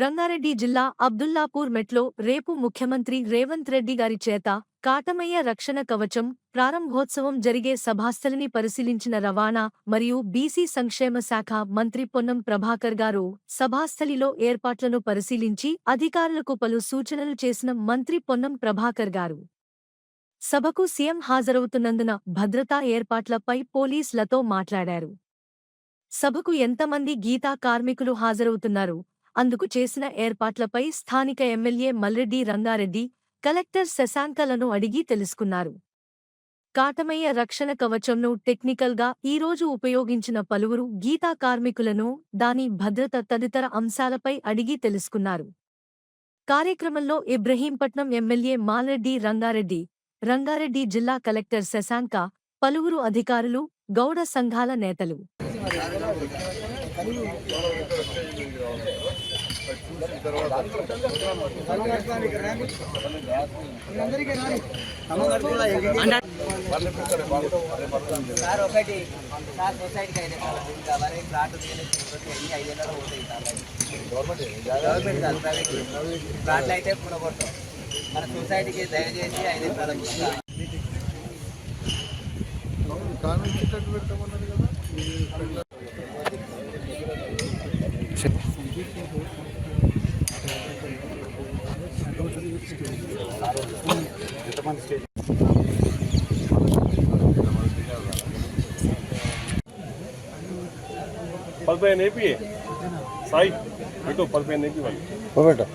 రంగారెడ్డి జిల్లా అబ్దుల్లాపూర్ మెట్లో రేపు ముఖ్యమంత్రి రేవంత్ రెడ్డి గారి చేత కాటమయ్య రక్షణ కవచం ప్రారంభోత్సవం జరిగే సభాస్థలిని పరిశీలించిన రవాణా మరియు బీసీ సంక్షేమ శాఖ మంత్రి పొన్నం ప్రభాకర్ గారు సభాస్థలిలో ఏర్పాట్లను పరిశీలించి అధికారులకు పలు సూచనలు చేసిన మంత్రి పొన్నం ప్రభాకర్ గారు. సభకు సీఎం హాజరవుతున్నందున భద్రతా ఏర్పాట్లపై పోలీసులతో మాట్లాడారు. సభకు ఎంతమంది గీతా కార్మికులు హాజరవుతున్నారు అందుకు చేసిన ఏర్పాట్లపై స్థానిక ఎమ్మెల్యే మల్రెడ్డి రంగారెడ్డి కలెక్టర్ శశాంకలను అడిగి తెలుసుకున్నారు. కాటమయ్య రక్షణ కవచంను టెక్నికల్గా ఈరోజు ఉపయోగించిన పలువురు గీతా కార్మికులను దాని భద్రత తదితర అంశాలపై అడిగి తెలుసుకున్నారు. కార్యక్రమంలో ఇబ్రహీంపట్నం ఎమ్మెల్యే మాలరెడ్డి రంగారెడ్డి రంగారెడ్డి జిల్లా కలెక్టర్ శశాంక పలువురు అధికారులు గౌడ సంఘాల నేతలు. సార్ ఒకటి సార్ సొసైటీకి అయితే ఇంకా వరే ప్లాట్ ఎన్ని ఐదేళ్ళలో పోతాయి సార్ గవర్నమెంట్ కాదు ప్రైవేట్ ప్లాట్లు అయితే పునగొడతాం మన సొసైటీకి దయచేసి ఐదు one stage. पल पे नहीं पिए साई बेटो पल पे नहीं पिए ओ बेटा